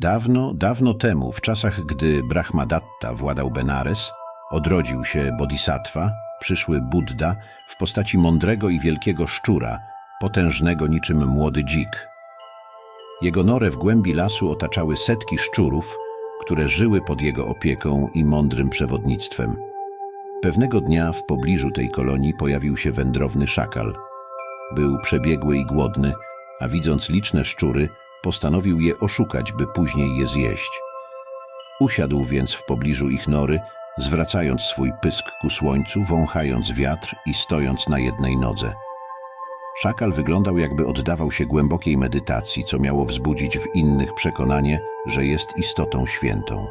Dawno, dawno temu, w czasach, gdy Brahmadatta władał Benares, odrodził się Bodhisattva, przyszły Buddha, w postaci mądrego i wielkiego szczura, potężnego niczym młody dzik. Jego norę w głębi lasu otaczały setki szczurów, które żyły pod jego opieką i mądrym przewodnictwem. Pewnego dnia w pobliżu tej kolonii pojawił się wędrowny szakal. Był przebiegły i głodny, a widząc liczne szczury, postanowił je oszukać, by później je zjeść. Usiadł więc w pobliżu ich nory, zwracając swój pysk ku słońcu, wąchając wiatr i stojąc na jednej nodze. Szakal wyglądał, jakby oddawał się głębokiej medytacji, co miało wzbudzić w innych przekonanie, że jest istotą świętą.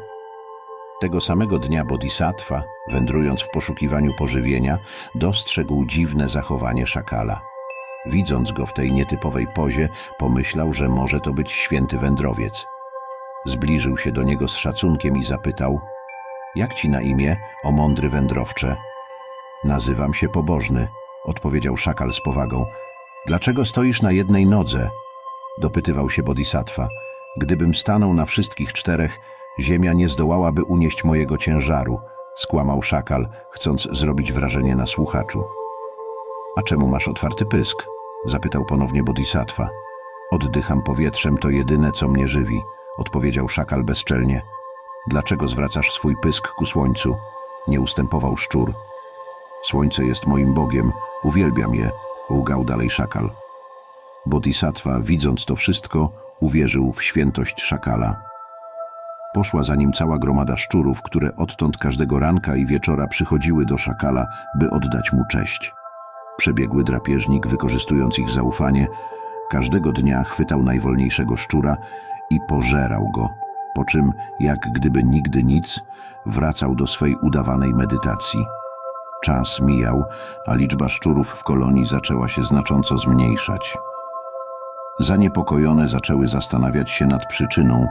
Tego samego dnia Bodhisattva, wędrując w poszukiwaniu pożywienia, dostrzegł dziwne zachowanie szakala. Widząc go w tej nietypowej pozie, pomyślał, że może to być święty wędrowiec. Zbliżył się do niego z szacunkiem i zapytał: Jak ci na imię, o mądry wędrowcze? Nazywam się pobożny, odpowiedział szakal z powagą. Dlaczego stoisz na jednej nodze? dopytywał się Bodhisattva. Gdybym stanął na wszystkich czterech, ziemia nie zdołałaby unieść mojego ciężaru, skłamał szakal, chcąc zrobić wrażenie na słuchaczu. A czemu masz otwarty pysk? zapytał ponownie Bodhisattva. Oddycham powietrzem, to jedyne, co mnie żywi, odpowiedział szakal bezczelnie. Dlaczego zwracasz swój pysk ku słońcu? Nie ustępował szczur. Słońce jest moim Bogiem, uwielbiam je, łgał dalej szakal. Bodhisattva, widząc to wszystko, uwierzył w świętość szakala. Poszła za nim cała gromada szczurów, które odtąd każdego ranka i wieczora przychodziły do szakala, by oddać mu cześć. Przebiegły drapieżnik, wykorzystując ich zaufanie, każdego dnia chwytał najwolniejszego szczura i pożerał go, po czym, jak gdyby nigdy nic, wracał do swej udawanej medytacji. Czas mijał, a liczba szczurów w kolonii zaczęła się znacząco zmniejszać. Zaniepokojone zaczęły zastanawiać się nad przyczyną.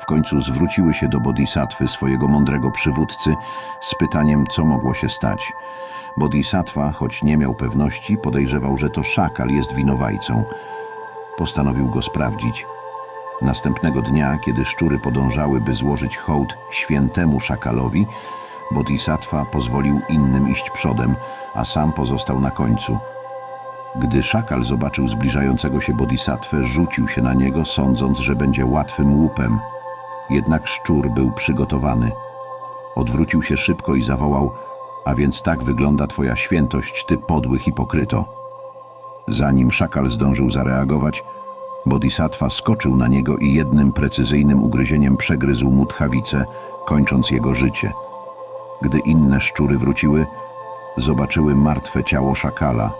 W końcu zwróciły się do Bodhisattwy, swojego mądrego przywódcy, z pytaniem, co mogło się stać. Bodhisattva, choć nie miał pewności, podejrzewał, że to szakal jest winowajcą. Postanowił go sprawdzić. Następnego dnia, kiedy szczury podążały, by złożyć hołd świętemu szakalowi, Bodhisattva pozwolił innym iść przodem, a sam pozostał na końcu. Gdy szakal zobaczył zbliżającego się bodhisatwę, rzucił się na niego, sądząc, że będzie łatwym łupem. Jednak szczur był przygotowany. Odwrócił się szybko i zawołał, a więc tak wygląda twoja świętość, ty podły hipokryto. Zanim szakal zdążył zareagować, bodhisattva skoczył na niego i jednym precyzyjnym ugryzieniem przegryzł mu tchawicę, kończąc jego życie. Gdy inne szczury wróciły, zobaczyły martwe ciało szakala.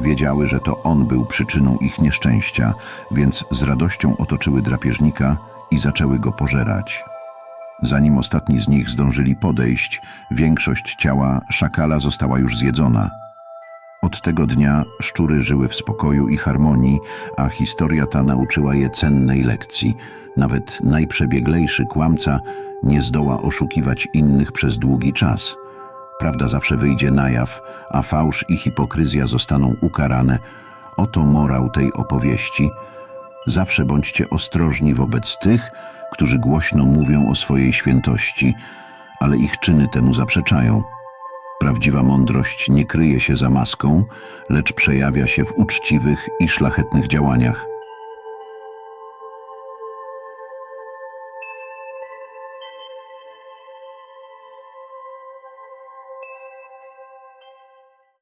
Wiedziały, że to on był przyczyną ich nieszczęścia, więc z radością otoczyły drapieżnika i zaczęły go pożerać. Zanim ostatni z nich zdążyli podejść, większość ciała szakala została już zjedzona. Od tego dnia szczury żyły w spokoju i harmonii, a historia ta nauczyła je cennej lekcji. Nawet najprzebieglejszy kłamca nie zdoła oszukiwać innych przez długi czas. Prawda zawsze wyjdzie na jaw, a fałsz i hipokryzja zostaną ukarane. Oto morał tej opowieści. Zawsze bądźcie ostrożni wobec tych, którzy głośno mówią o swojej świętości, ale ich czyny temu zaprzeczają. Prawdziwa mądrość nie kryje się za maską, lecz przejawia się w uczciwych i szlachetnych działaniach.